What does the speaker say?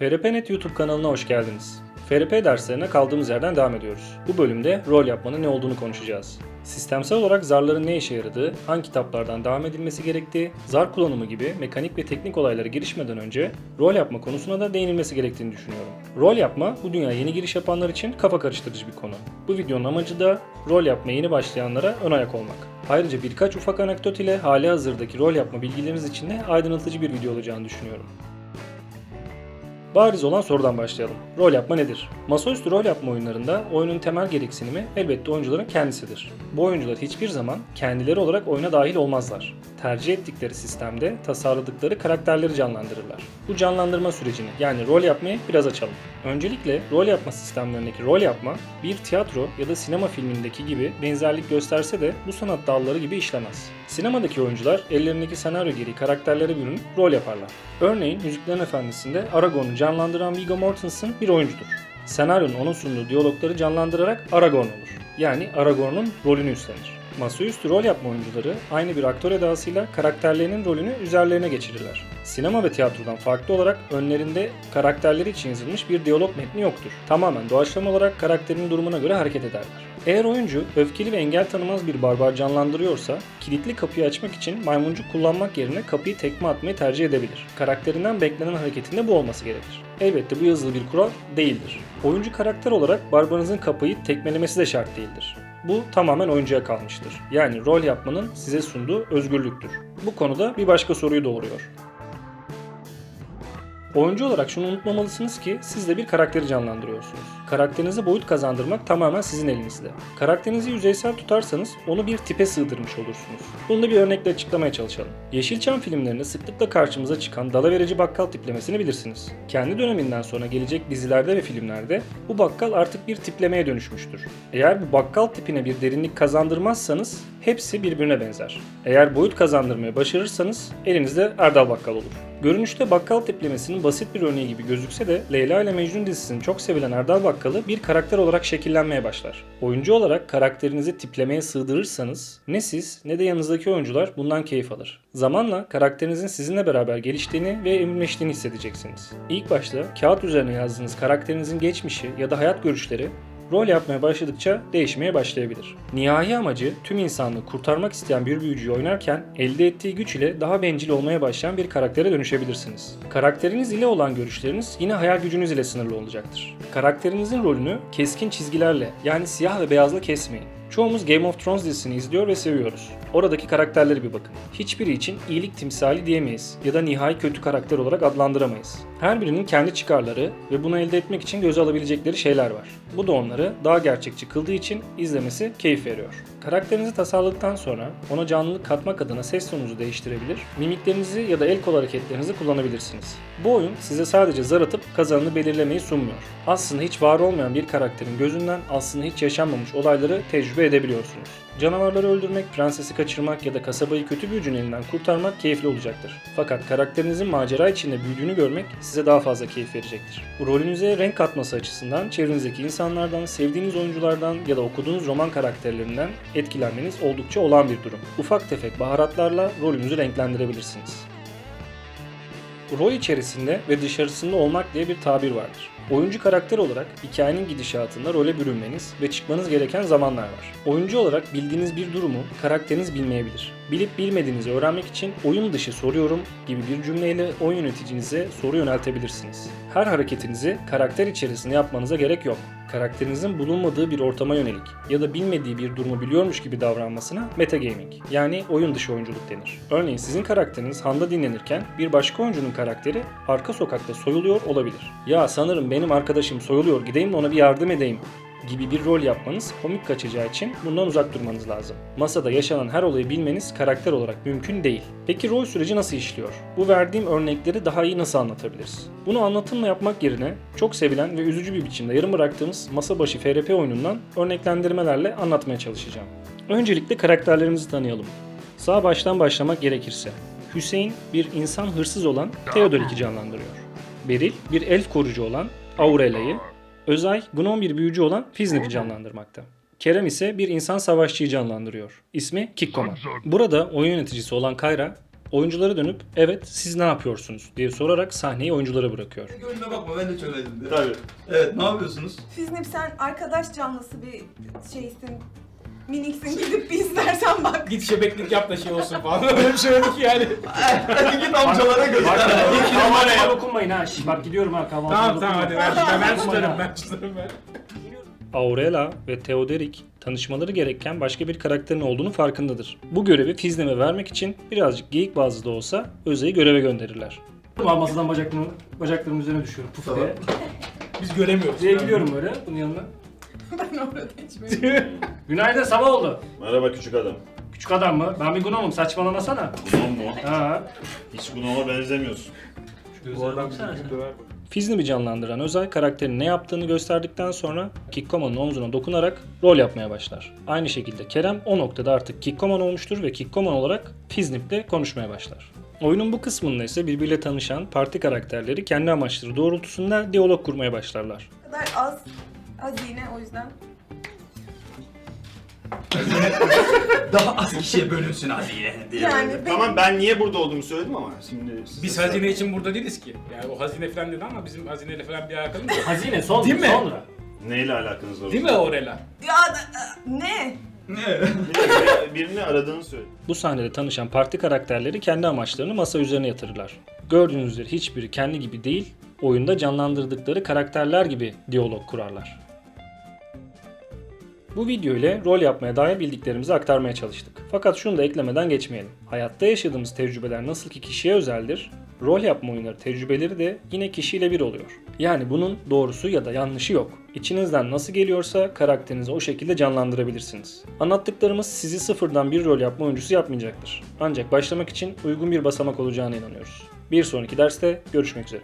FRP.net YouTube kanalına hoş geldiniz. FRP derslerine kaldığımız yerden devam ediyoruz. Bu bölümde rol yapmanın ne olduğunu konuşacağız. Sistemsel olarak zarların ne işe yaradığı, hangi kitaplardan devam edilmesi gerektiği, zar kullanımı gibi mekanik ve teknik olaylara girişmeden önce rol yapma konusuna da değinilmesi gerektiğini düşünüyorum. Rol yapma bu dünyaya yeni giriş yapanlar için kafa karıştırıcı bir konu. Bu videonun amacı da rol yapmaya yeni başlayanlara ön ayak olmak. Ayrıca birkaç ufak anekdot ile hali hazırdaki rol yapma bilgileriniz için de aydınlatıcı bir video olacağını düşünüyorum. Bariz olan sorudan başlayalım. Rol yapma nedir? Masaüstü rol yapma oyunlarında oyunun temel gereksinimi elbette oyuncuların kendisidir. Bu oyuncular hiçbir zaman kendileri olarak oyuna dahil olmazlar. Tercih ettikleri sistemde tasarladıkları karakterleri canlandırırlar. Bu canlandırma sürecini yani rol yapmayı biraz açalım. Öncelikle rol yapma sistemlerindeki rol yapma bir tiyatro ya da sinema filmindeki gibi benzerlik gösterse de bu sanat dalları gibi işlemez. Sinemadaki oyuncular ellerindeki senaryo gereği karakterlere bürünüp rol yaparlar. Örneğin Yüzüklerin Efendisi'nde Aragorn'u canlandıran Viggo Mortensen bir oyuncudur. Senaryonun onun sunduğu diyalogları canlandırarak Aragorn olur. Yani Aragorn'un rolünü üstlenir. Masaüstü rol yapma oyuncuları aynı bir aktör edasıyla karakterlerinin rolünü üzerlerine geçirirler. Sinema ve tiyatrodan farklı olarak önlerinde karakterleri için yazılmış bir diyalog metni yoktur. Tamamen doğaçlama olarak karakterinin durumuna göre hareket ederler. Eğer oyuncu öfkeli ve engel tanımaz bir barbar canlandırıyorsa kilitli kapıyı açmak için maymuncuk kullanmak yerine kapıyı tekme atmayı tercih edebilir. Karakterinden beklenen hareketinde bu olması gerekir. Elbette bu yazılı bir kural değildir. Oyuncu karakter olarak barbarınızın kapıyı tekmelemesi de şart değildir. Bu tamamen oyuncuya kalmıştır. Yani rol yapmanın size sunduğu özgürlüktür. Bu konuda bir başka soruyu doğuruyor. Oyuncu olarak şunu unutmamalısınız ki siz de bir karakteri canlandırıyorsunuz. Karakterinize boyut kazandırmak tamamen sizin elinizde. Karakterinizi yüzeysel tutarsanız onu bir tipe sığdırmış olursunuz. Bunu da bir örnekle açıklamaya çalışalım. Yeşilçam filmlerinde sıklıkla karşımıza çıkan dalaverici bakkal tiplemesini bilirsiniz. Kendi döneminden sonra gelecek dizilerde ve filmlerde bu bakkal artık bir tiplemeye dönüşmüştür. Eğer bu bakkal tipine bir derinlik kazandırmazsanız hepsi birbirine benzer. Eğer boyut kazandırmaya başarırsanız elinizde Erdal Bakkal olur. Görünüşte bakkal tiplemesinin basit bir örneği gibi gözükse de Leyla ile Mecnun dizisinin çok sevilen Erdal Bakkalı bir karakter olarak şekillenmeye başlar. Oyuncu olarak karakterinizi tiplemeye sığdırırsanız ne siz ne de yanınızdaki oyuncular bundan keyif alır. Zamanla karakterinizin sizinle beraber geliştiğini ve evrimleştiğini hissedeceksiniz. İlk başta kağıt üzerine yazdığınız karakterinizin geçmişi ya da hayat görüşleri rol yapmaya başladıkça değişmeye başlayabilir. Nihai amacı tüm insanlığı kurtarmak isteyen bir büyücüyü oynarken elde ettiği güç ile daha bencil olmaya başlayan bir karaktere dönüşebilirsiniz. Karakteriniz ile olan görüşleriniz yine hayal gücünüz ile sınırlı olacaktır. Karakterinizin rolünü keskin çizgilerle yani siyah ve beyazla kesmeyin. Çoğumuz Game of Thrones dizisini izliyor ve seviyoruz. Oradaki karakterlere bir bakın. Hiçbiri için iyilik timsali diyemeyiz ya da nihai kötü karakter olarak adlandıramayız. Her birinin kendi çıkarları ve bunu elde etmek için göze alabilecekleri şeyler var. Bu da onları daha gerçekçi kıldığı için izlemesi keyif veriyor. Karakterinizi tasarladıktan sonra ona canlılık katmak adına ses tonunuzu değiştirebilir, mimiklerinizi ya da el kol hareketlerinizi kullanabilirsiniz. Bu oyun size sadece zar atıp kazanını belirlemeyi sunmuyor. Aslında hiç var olmayan bir karakterin gözünden aslında hiç yaşanmamış olayları tecrübe edebiliyorsunuz. Canavarları öldürmek, prensesi kaçırmak ya da kasabayı kötü büyücünün elinden kurtarmak keyifli olacaktır. Fakat karakterinizin macera içinde büyüdüğünü görmek size daha fazla keyif verecektir. Rolünüze renk katması açısından çevrenizdeki insanlardan, sevdiğiniz oyunculardan ya da okuduğunuz roman karakterlerinden etkilenmeniz oldukça olan bir durum. Ufak tefek baharatlarla rolünüzü renklendirebilirsiniz. Rol içerisinde ve dışarısında olmak diye bir tabir vardır. Oyuncu karakter olarak hikayenin gidişatında role bürünmeniz ve çıkmanız gereken zamanlar var. Oyuncu olarak bildiğiniz bir durumu karakteriniz bilmeyebilir. Bilip bilmediğinizi öğrenmek için oyun dışı soruyorum gibi bir cümleyle oyun yöneticinize soru yöneltebilirsiniz. Her hareketinizi karakter içerisinde yapmanıza gerek yok. Karakterinizin bulunmadığı bir ortama yönelik ya da bilmediği bir durumu biliyormuş gibi davranmasına metagaming yani oyun dışı oyunculuk denir. Örneğin sizin karakteriniz Handa dinlenirken bir başka oyuncunun karakteri arka sokakta soyuluyor olabilir. Ya sanırım benim arkadaşım soyuluyor gideyim de ona bir yardım edeyim gibi bir rol yapmanız komik kaçacağı için bundan uzak durmanız lazım. Masada yaşanan her olayı bilmeniz karakter olarak mümkün değil. Peki rol süreci nasıl işliyor? Bu verdiğim örnekleri daha iyi nasıl anlatabiliriz? Bunu anlatımla yapmak yerine çok sevilen ve üzücü bir biçimde yarım bıraktığımız masa başı FRP oyunundan örneklendirmelerle anlatmaya çalışacağım. Öncelikle karakterlerimizi tanıyalım. Sağ baştan başlamak gerekirse. Hüseyin bir insan hırsız olan Theodoric'i canlandırıyor. Beril bir elf korucu olan Aurela'yı, Özay, Gnom bir büyücü olan Fiznip'i canlandırmakta. Kerem ise bir insan savaşçıyı canlandırıyor. İsmi Kikkoman. Burada oyun yöneticisi olan Kayra oyunculara dönüp evet siz ne yapıyorsunuz diye sorarak sahneyi oyunculara bırakıyor. Önüne bakma ben de çömedim. Tabii. Evet ne yapıyorsunuz? Fiznip sen arkadaş canlısı bir şeysin. Miniksin gidip bir istersen bak. Git şebeklik yap da şey olsun falan. Öyle bir şey oldu ki yani. Hadi git amcalara göster. Kahvaltıya dokunmayın ha. Şş, Bak gidiyorum ha kahvaltıya tamam tamam hadi dokunmayın. ben, ben, tutarım ben tutarım ben. Aurela ve Theoderik tanışmaları gereken başka bir karakterin olduğunu farkındadır. Bu görevi Fizdem'e vermek için birazcık geyik bazı da olsa Öze'yi göreve gönderirler. Masadan bacaklarımı, bacaklarımın üzerine düşüyorum puf Tamam. diye. Biz göremiyoruz. Diye gidiyorum böyle bunun yanına. ben orada içmeyeyim. Günaydın sabah oldu. Merhaba küçük adam. Küçük adam mı? Ben bir gnomum saçmalamasana. Gunom mu? Ha. Hiç Gunom'a benzemiyorsun. Bu adam bizi döver. Fizdem'i canlandıran Özay karakterin ne yaptığını gösterdikten sonra Kikkoma'nın omzuna dokunarak rol yapmaya başlar. Aynı şekilde Kerem o noktada artık Kikkoman olmuştur ve Kikkoman olarak Fiznip'le konuşmaya başlar. Oyunun bu kısmında ise birbiriyle tanışan parti karakterleri kendi amaçları doğrultusunda diyalog kurmaya başlarlar. Kadar az hazine o yüzden. Daha az kişiye bölünsün hazine diye. Yani benim- Tamam ben niye burada olduğumu söyledim ama şimdi Biz hazine için burada değiliz ki. Yani o hazine falan dedi ama bizim hazineyle falan bir alakamız yok. Hazine son Değil mi? sonra. Neyle alakanız var? Değil mi Orela? Ya da- ne? Ne? Birini, birini aradığını söyle. Bu sahnede tanışan parti karakterleri kendi amaçlarını masa üzerine yatırırlar. Gördüğünüz üzere hiçbiri kendi gibi değil, oyunda canlandırdıkları karakterler gibi diyalog kurarlar. Bu video ile rol yapmaya dair bildiklerimizi aktarmaya çalıştık. Fakat şunu da eklemeden geçmeyelim. Hayatta yaşadığımız tecrübeler nasıl ki kişiye özeldir, rol yapma oyunları tecrübeleri de yine kişiyle bir oluyor. Yani bunun doğrusu ya da yanlışı yok. İçinizden nasıl geliyorsa karakterinizi o şekilde canlandırabilirsiniz. Anlattıklarımız sizi sıfırdan bir rol yapma oyuncusu yapmayacaktır. Ancak başlamak için uygun bir basamak olacağına inanıyoruz. Bir sonraki derste görüşmek üzere.